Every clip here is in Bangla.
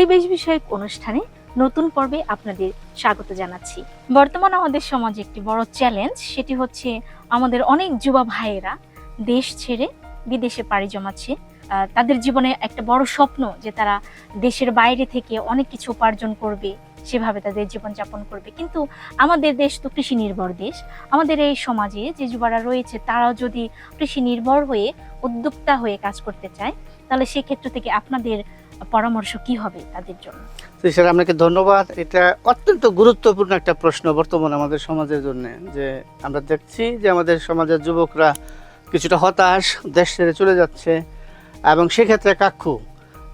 পরিবেশ বিষয়ক অনুষ্ঠানে নতুন পর্বে আপনাদের স্বাগত জানাচ্ছি। বর্তমান আমাদের সমাজে একটি বড় চ্যালেঞ্জ, সেটি হচ্ছে আমাদের অনেক যুবা ভাইয়েরা দেশ ছেড়ে বিদেশে পাড়ি জমাচ্ছে। তাদের জীবনে একটা বড় স্বপ্ন যে তারা দেশের বাইরে থেকে অনেক কিছু উপার্জন করবে, সেভাবে তাদের জীবনযাপন করবে। কিন্তু আমাদের দেশ তো কৃষি নির্ভর দেশ। আমাদের এই সমাজে যে যুবারা রয়েছে, তারাও যদি কৃষি নির্ভর হয়ে উদ্যোক্তা হয়ে কাজ করতে চায়, তাহলে সেক্ষেত্র থেকে আপনাদের পরামর্শ কি হবে তাদের জন্য? স্যার, আপনাকে ধন্যবাদ। এটা অত্যন্ত গুরুত্বপূর্ণ একটা প্রশ্ন বর্তমান আমাদের সমাজের জন্য, যে আমরা দেখছি যে আমাদের সমাজের যুবকরা কিছুটা হতাশ, দেশ ছেড়ে চলে যাচ্ছে, এবং সেক্ষেত্রে কাক্ষু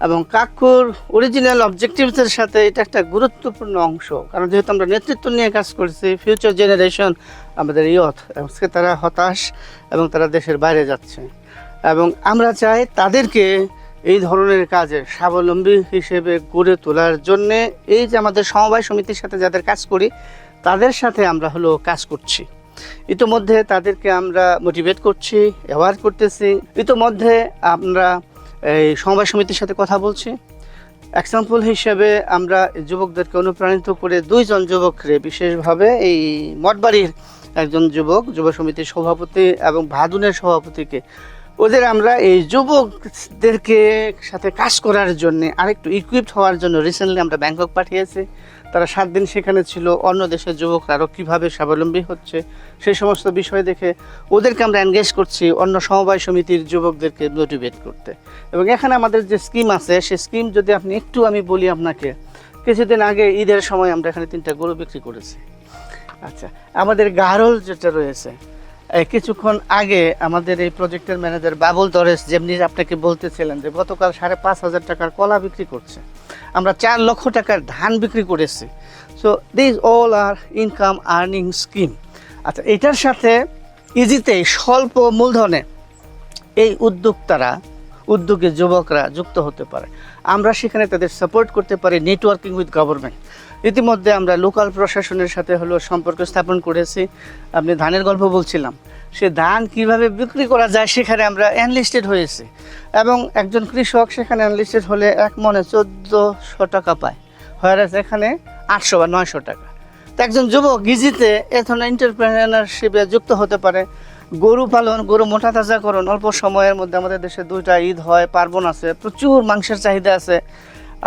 এবং কাক্ষুর অরিজিনাল অবজেক্টিভসের সাথে এটা একটা গুরুত্বপূর্ণ অংশ, কারণ যেহেতু আমরা নেতৃত্ব নিয়ে কাজ করছি ফিউচার জেনারেশন আমাদের ইয়থ আজকে তারা হতাশ, এবং তারা দেশের বাইরে যাচ্ছে। এবং আমরা চাই তাদেরকে এই ধরনের কাজে স্বাবলম্বী হিসেবে গড়ে তোলার জন্য এই যে আমাদের সমবায় সমিতির সাথে যাদের কাজ করি, তাদের সাথে আমরা হলো কাজ করছি। ইতোমধ্যে তাদেরকে আমরা মোটিভেট করছি অ্যাওয়ার করতেছি। ইতোমধ্যে আমরা এই সমবায় সমিতির সাথে কথা বলছি। এক্সাম্পল হিসেবে আমরা যুবকদেরকে অনুপ্রাণিত করে দুইজন যুবকরে বিশেষভাবে এই মঠবাড়ির একজন যুবক, যুব সমিতির সভাপতি এবং ভাদুনের সভাপতিকে ওদের আমরা এই যুবকদেরকে সাথে কাজ করার জন্য আরেকটু ইকুইপড হওয়ার জন্য রিসেন্টলি আমরা ব্যাংকক পাঠিয়েছি। তারা সাত দিন সেখানে ছিল, অন্য দেশের যুবকরা আরও কীভাবে স্বাবলম্বী হচ্ছে সেই সমস্ত বিষয় দেখে ওদেরকে আমরা এনগেজ করছি অন্য সমবায় সমিতির যুবকদেরকে মোটিভেট করতে। এবং এখানে আমাদের যে স্কিম আছে, সেই স্কিম যদি আপনি একটু আমি বলি আপনাকে, কিছুদিন আগে ঈদের সময় আমরা এখানে তিনটা গরু বিক্রি করেছি। আচ্ছা আমাদের গারল যেটা রয়েছে কিছুক্ষণ আগে আমাদের এই প্রজেক্টের ম্যানেজার বাবুল দরেশ যেমনি আপনাকে বলতেছিলেন যে গতকাল সাড়ে পাঁচ হাজার টাকার কলা বিক্রি করছে। আমরা চার লক্ষ টাকার ধান বিক্রি করেছি। So this all are income earning scheme আচ্ছা এটার সাথে ইজিতেই স্বল্প মূলধনে এই উদ্যোক্তারা, উদ্যোগে যুবকরা যুক্ত হতে পারে। আমরা সেখানে তাদের সাপোর্ট করতে পারি নেটওয়ার্কিং উইথ গভর্নমেন্ট ইতিমধ্যে আমরা লোকাল প্রশাসনের সাথে হলো সম্পর্ক স্থাপন করেছি। আপনি ধানের গল্প বলছিলাম। সে ধান কীভাবে বিক্রি করা যায় সেখানে আমরা অ্যানলিস্টেড হয়েছি। এবং একজন কৃষক সেখানে অ্যানলিস্টেড হলে এক মনে চোদ্দোশো টাকা পায়। হয়ারাস এখানে আটশো বা নয়শো টাকা। একজন যুবক ইজিতে এ ধরনের এন্টারপ্রেনারশিপে যুক্ত হতে পারে। গরু পালন, গরু মোটা তাজা তাজাকরণ অল্প সময়ের মধ্যে আমাদের দেশে দুইটা ঈদ হয়, পার্বণ আছে, প্রচুর মাংসের চাহিদা আছে।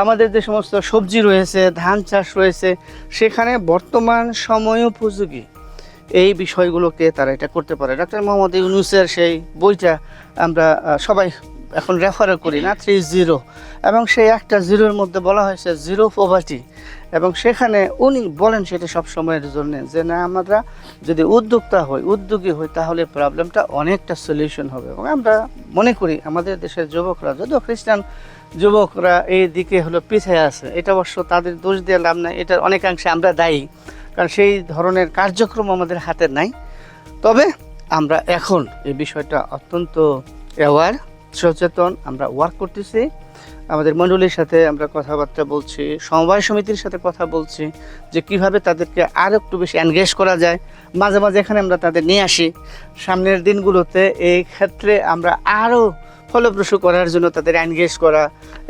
আমাদের যে সমস্ত সবজি রয়েছে, ধান চাষ রয়েছে, সেখানে বর্তমান সময় উপযোগী। এই বিষয়গুলোকে তারা এটা করতে পারে। ডাক্তার মোহাম্মদ ইউনুসের সেই বইটা আমরা সবাই এখন রেফার করি না থ্রি জিরো এবং সেই একটা জিরোর মধ্যে বলা হয়েছে জিরো পভার্টি এবং সেখানে উনি বলেন সেটা সব সময়ের জন্য যে, না, আমরা যদি উদ্যোক্তা হই, উদ্যোগী হই, তাহলে প্রবলেমটা অনেকটা সলিউশন হবে। এবং আমরা মনে করি আমাদের দেশের যুবকরা, যদিও খ্রিস্টান যুবকরা এই দিকে হলো পিছিয়ে আছে, এটা অবশ্য তাদের দোষ দিয়ে লাভ নাই, এটার অনেকাংশে আমরা দায়ী, কারণ সেই ধরনের কার্যক্রম আমাদের হাতে নাই। তবে আমরা এখন এই বিষয়টা অত্যন্ত অ্যাওয়ার সচেতন, আমরা ওয়ার্ক করতেছি। আমাদের মণ্ডলীর সাথে আমরা কথাবার্তা বলছি, সমবায় সমিতির সাথে কথা বলছি, যে কীভাবে তাদেরকে আরও একটু বেশি এনগেজ করা যায়। মাঝে মাঝে এখানে আমরা তাদের নিয়ে আসি। সামনের দিনগুলোতে এই ক্ষেত্রে আমরা আরও ফলপ্রসূ করার জন্য তাদের এনগেজ করা,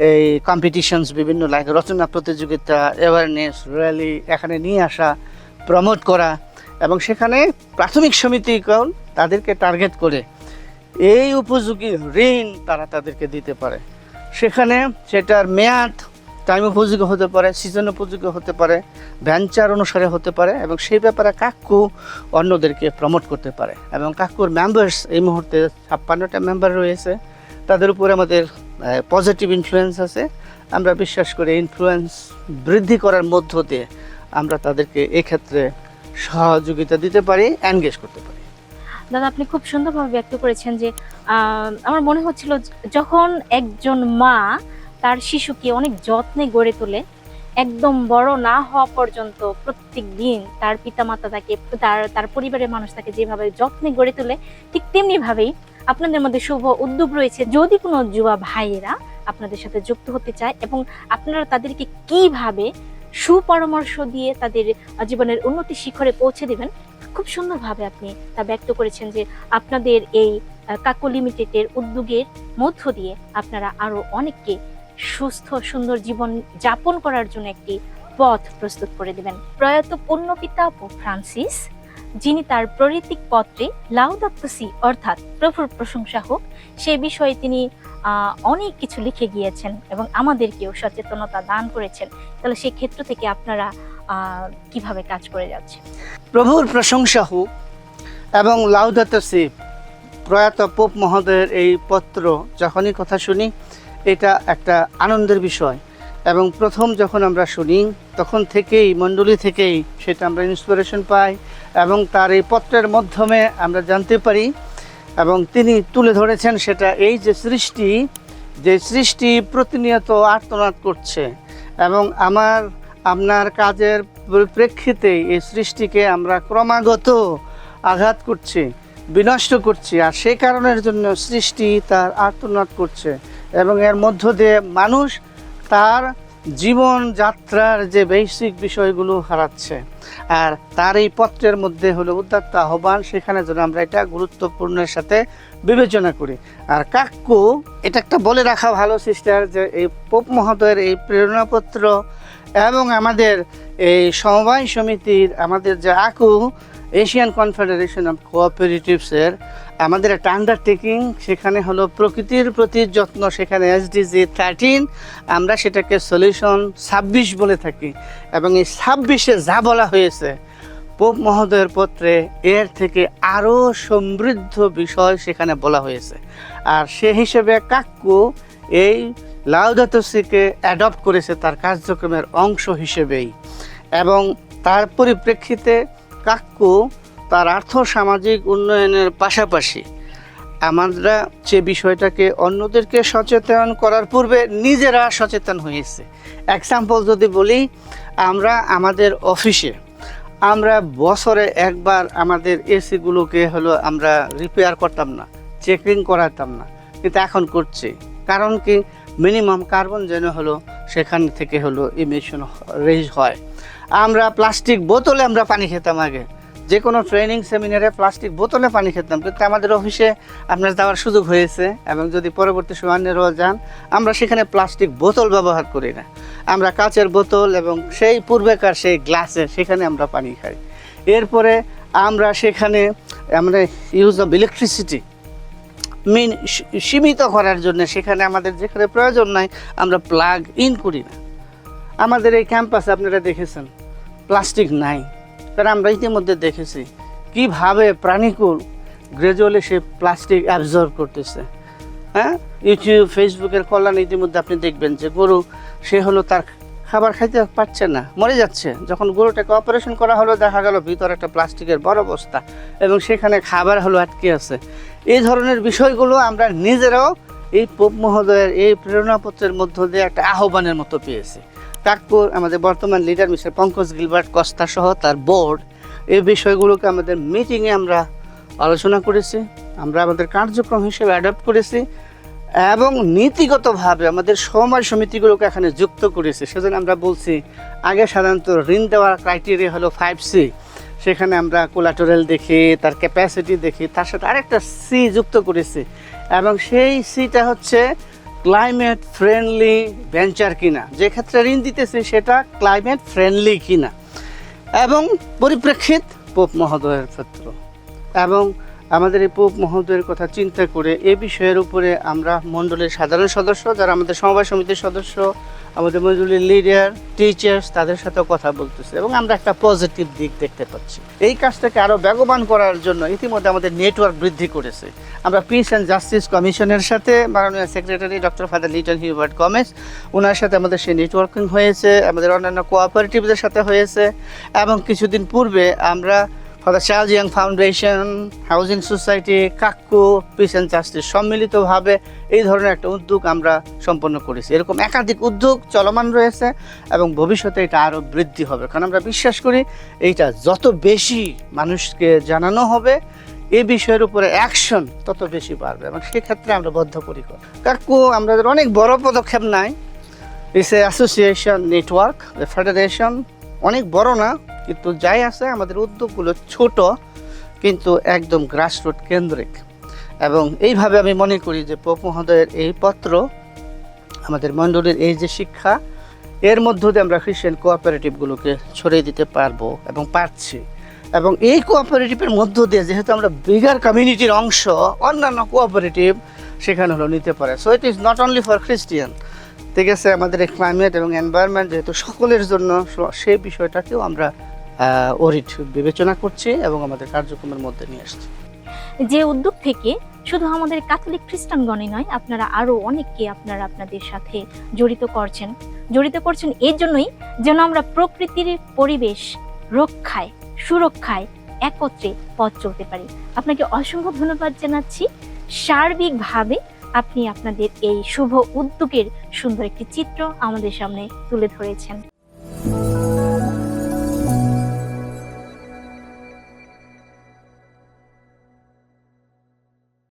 এই কম্পিটিশনস বিভিন্ন লাইক রচনা প্রতিযোগিতা অ্যাওয়ারনেস র্যালি এখানে নিয়ে আসা প্রমোট করা এবং সেখানে প্রাথমিক সমিতিকেও তাদেরকে টার্গেট করে এই উপযোগী ঋণ তারা তাদেরকে দিতে পারে। সেখানে সেটার মেয়াদ টাইম উপযোগী হতে পারে সিজন উপযোগী হতে পারে ভ্যাঞ্চার অনুসারে হতে পারে এবং সেই ব্যাপারে কাকু অন্যদেরকে প্রমোট করতে পারে এবং কাকুর মেম্বার্স এই মুহূর্তে ছাপ্পান্নটা মেম্বার রয়েছে। তাদের উপরে আমাদের পজিটিভ ইনফ্লুয়েন্স আছে। আমরা বিশ্বাস করি ইনফ্লুয়েন্স বৃদ্ধি করার মধ্য দিয়ে আমরা তাদেরকে এক্ষেত্রে সহযোগিতা দিতে পারি এনগেজ করতে পারি। দাদা, আপনি খুব সুন্দরভাবে ব্যক্ত করেছেন যে আমার মনে হচ্ছিল যখন একজন মা তার শিশুকে অনেক যত্নে গড়ে তোলে, একদম বড় না হওয়া পর্যন্ত প্রত্যেক দিন তার পিতামাতা তাকে, তার তার পরিবারের মানুষ তাকে যেভাবে যত্নে গড়ে তোলে, ঠিক তেমনি ভাবেই আপনাদের মধ্যে শুভ উদ্যোগ রয়েছে। যদি কোনো যুবা ভাইয়েরা আপনাদের সাথে যুক্ত হতে চায় এবং আপনারা তাদেরকে কীভাবে সুপরামর্শ দিয়ে তাদের জীবনের উন্নতি শিখরে পৌঁছে দিবেন খুব সুন্দরভাবে আপনি তা ব্যক্ত করেছেন যে আপনাদের এই কাকু লিমিটেডের উদ্যোগের মধ্য দিয়ে আপনারা আরও অনেককে সুস্থ, সুন্দর জীবন যাপন করার জন্য একটি পথ প্রস্তুত করে দেবেন। প্রয়াত পূর্ণপিতা পোপ ফ্রান্সিস যিনি তার প্রঋতিক পত্রে লাউদাত্তসি অর্থাৎ প্রভুর প্রশংসা হোক, সে বিষয়ে তিনি অনেক কিছু লিখে গিয়েছেন এবং আমাদেরকেও সচেতনতা দান করেছেন। তাহলে সেই ক্ষেত্র থেকে আপনারা কীভাবে কাজ করে যাচ্ছেন প্রভুর প্রশংসা হোক এবং লাউদাত সি, প্রয়াত পোপ মহোদয়ের এই পত্র যখনই কথা শুনি, এটা একটা আনন্দের বিষয়। এবং প্রথম যখন আমরা শুনি, তখন থেকেই, মণ্ডলী থেকেই সেটা আমরা ইন্সপিরেশন পাই। এবং তার এই পত্রের মাধ্যমে আমরা জানতে পারি এবং তিনি তুলে ধরেছেন সেটা এই যে সৃষ্টি যে সৃষ্টি প্রতিনিয়ত আর্তনাদ করছে এবং আমার, আপনার কাজের পরিপ্রেক্ষিতে এই সৃষ্টিকে আমরা ক্রমাগত আঘাত করছি, বিনষ্ট করছি আর সেই কারণের জন্য সৃষ্টি তার আর্তনাদ করছে এবং এর মধ্য দিয়ে মানুষ তার জীবন যাত্রার যে বেসিক বিষয়গুলো হারাচ্ছে, আর তার এই পত্রের মধ্যে হলো উদ্যাত্ত আহ্বান, সেখানে যেন আমরা এটা গুরুত্বপূর্ণের সাথে বিবেচনা করি। আর কাক্কু এটা একটা বলে রাখা ভালো সিস্টার যে এই পোপ মহোদয়ের এই প্রেরণাপত্র এবং আমাদের এই সমবায় সমিতির, আমাদের যে আকু এশিয়ান কনফেডারেশন অফ কোঅপারেটিভসের আমাদের একটা আন্ডারটেকিং সেখানে হলো প্রকৃতির প্রতি যত্ন, সেখানে এসডিজি থার্টিন আমরা সেটাকে সলিউশন ছাব্বিশ বলে থাকি। এবং এই ছাব্বিশে যা বলা হয়েছে, পোপ মহোদয়ের পত্রে এর থেকে আরও সমৃদ্ধ বিষয় সেখানে বলা হয়েছে। আর সে হিসেবে কাক্কু এই লাউদাতসিকে অ্যাডপ্ট করেছে তার কার্যক্রমের অংশ হিসেবেই। এবং তার পরিপ্রেক্ষিতে কাক্কু তার আর্থ সামাজিক উন্নয়নের পাশাপাশি আমরা যে বিষয়টাকে অন্যদেরকে সচেতন করার পূর্বে নিজেরা সচেতন হয়েছে। এক্সাম্পল যদি বলি, আমরা আমাদের অফিসে, আমরা বছরে একবার আমাদের এসিগুলোকে হলো আমরা রিপেয়ার করতাম না চেকিং করাতাম না, কিন্তু এখন করছি। কারণ কি? মিনিমাম কার্বন যেন হলো সেখান থেকে হলো ইমিশন রেজ হয়। আমরা প্লাস্টিক বোতলে আমরা পানি খেতাম আগে। যে কোনো ট্রেনিং সেমিনারে প্লাস্টিক বোতলে পানি খেতাম। কিন্তু আমাদের অফিসে আপনার যাওয়ার সুযোগ হয়েছে এবং যদি পরবর্তী সময় সময়েরও যান, আমরা সেখানে প্লাস্টিক বোতল ব্যবহার করি না। আমরা কাচের বোতল এবং সেই পূর্বেকার সেই গ্লাসে সেখানে আমরা পানি খাই। এরপরে আমরা সেখানে আমরা ইউজ অফ ইলেকট্রিসিটি মেন সীমিত করার জন্য সেখানে আমাদের যেখানে প্রয়োজন নাই, আমরা প্লাগ ইন করি না। আমাদের এই ক্যাম্পাসে আপনারা দেখেছেন প্লাস্টিক নাই। কারণ আমরা ইতিমধ্যে দেখেছি কীভাবে প্রাণীকুল গ্রাজুয়ালি সে প্লাস্টিক অ্যাবজর্ব করতেছে হ্যাঁ? ইউটিউব ফেসবুকের কল্যাণ ইতিমধ্যে আপনি দেখবেন যে গরু, সে হলো তার খাবার খাইতে পারছে না, মরে যাচ্ছে। যখন গরুটাকে অপারেশন করা হলো, দেখা গেল ভিতরে একটা প্লাস্টিকের বড় বস্তা এবং সেখানে খাবার হলো আটকে আছে। এই ধরনের বিষয়গুলো আমরা নিজেরাও এই পোপ মহোদয়ের এই প্রেরণাপত্রের মধ্য দিয়ে একটা আহ্বানের মতো পেয়েছি। কাকপুর, আমাদের বর্তমান leader mister Pankaj Gilbert Costa সহ তার বোর্ড এই বিষয়গুলোকে আমাদের মিটিংয়ে আমরা আলোচনা করেছি, আমরা আমাদের কার্যক্রম হিসেবে অ্যাডপ্ট করেছি এবং নীতিগতভাবে আমাদের সময় সমিতিগুলোকে এখানে যুক্ত করেছি। সেজন্য আমরা বলছি, আগে সাধারণত ঋণ দেওয়ার ক্রাইটেরিয়া হলো ফাইভ সি সেখানে আমরা কোলাটোরাল দেখি, তার ক্যাপাসিটি দেখি, তার সাথে আরেকটা সি যুক্ত করেছি। এবং সেই সিটা হচ্ছে ক্লাইমেট ফ্রেন্ডলি ভেঞ্চার কিনা। যে ক্ষেত্রে ঋণ দিতেছে সেটা ক্লাইমেট ফ্রেন্ডলি কিনা। এবং পরিপ্রেক্ষিত পোপ মহোদয়ের ক্ষেত্র। এবং আমাদের এই পোপ মহোদয়ের কথা চিন্তা করে এ বিষয়ের উপরে আমরা মণ্ডলের সাধারণ সদস্য, যারা আমাদের সমবায় সমিতির সদস্য, আমাদের মণ্ডলের লিডার টিচার্স তাদের সাথেও কথা বলতেছে। এবং আমরা একটা পজিটিভ দিক দেখতে পাচ্ছি। এই কাজটাকে আরও বেগবান করার জন্য ইতিমধ্যে আমাদের নেটওয়ার্ক বৃদ্ধি করেছে। আমরা পিস অ্যান্ড জাস্টিস কমিশনের সাথে, মাননীয় secretary doctor father Liton Hubert Gomes ওনার সাথে আমাদের সেই নেটওয়ার্কিং হয়েছে, আমাদের অন্যান্য কোঅপারেটিভদের সাথে হয়েছে, এবং কিছুদিন পূর্বে আমরা father Charles Young foundation housing society Kakku peace and justice সম্মিলিতভাবে এই ধরনের একটা উদ্যোগ আমরা সম্পন্ন করেছি। এরকম একাধিক উদ্যোগ চলমান রয়েছে এবং ভবিষ্যতে এটা আরও বৃদ্ধি হবে। কারণ আমরা বিশ্বাস করি, এইটা যত বেশি মানুষকে জানানো হবে এই বিষয়ের উপরে অ্যাকশন তত বেশি বাড়বে এবং সেক্ষেত্রে আমরা বদ্ধপরিকর। কাকু, আমাদের অনেক বড় পদক্ষেপ নাই। Is a association network federation অনেক বড় না, কিন্তু যাই আছে, আমাদের উদ্যোগগুলো ছোট, কিন্তু একদম গ্রাসরুট কেন্দ্রিক। এবং এইভাবে আমি মনে করি যে পোপ মহোদয়ের এই পত্র, আমাদের মণ্ডলীর এই যে শিক্ষা, এর মধ্য দিয়ে আমরা খ্রিস্টান কোঅপারেটিভগুলোকে ছড়িয়ে দিতে পারব এবং পারছি। এবং এই কোঅপারেটিভের মধ্য দিয়ে যেহেতু আমরা বিগার কমিউনিটির অংশ, অন্যান্য কোঅপারেটিভ সেখানে হলো নিতে পারে। So it is not only for Christian ঠিক আছে, আমাদের এই ক্লাইমেট এবং এনভায়রনমেন্ট যেহেতু সকলের জন্য সেই বিষয়টাকেও আমরা ওরিট বিবেচনা করছি এবং আমাদের কার্যক্রমের মধ্যে নিয়ে আসছি। যে উদ্যোগ থেকে শুধু আমাদের ক্যাথলিক খ্রিস্টানগণই নয়, আপনারা আরও অনেককে আপনারা আপনাদের সাথে জড়িত করছেন। জড়িত করছেন এর জন্যই যেন আমরা প্রকৃতির পরিবেশ রক্ষায় সুরক্ষায় একত্রে পথ চলতে পারি। আপনাকে অসংখ্য ধন্যবাদ জানাচ্ছি। সার্বিকভাবে আপনি আপনাদের এই শুভ উদ্যোগের সুন্দর একটি চিত্র আমাদের সামনে তুলে ধরেছেন।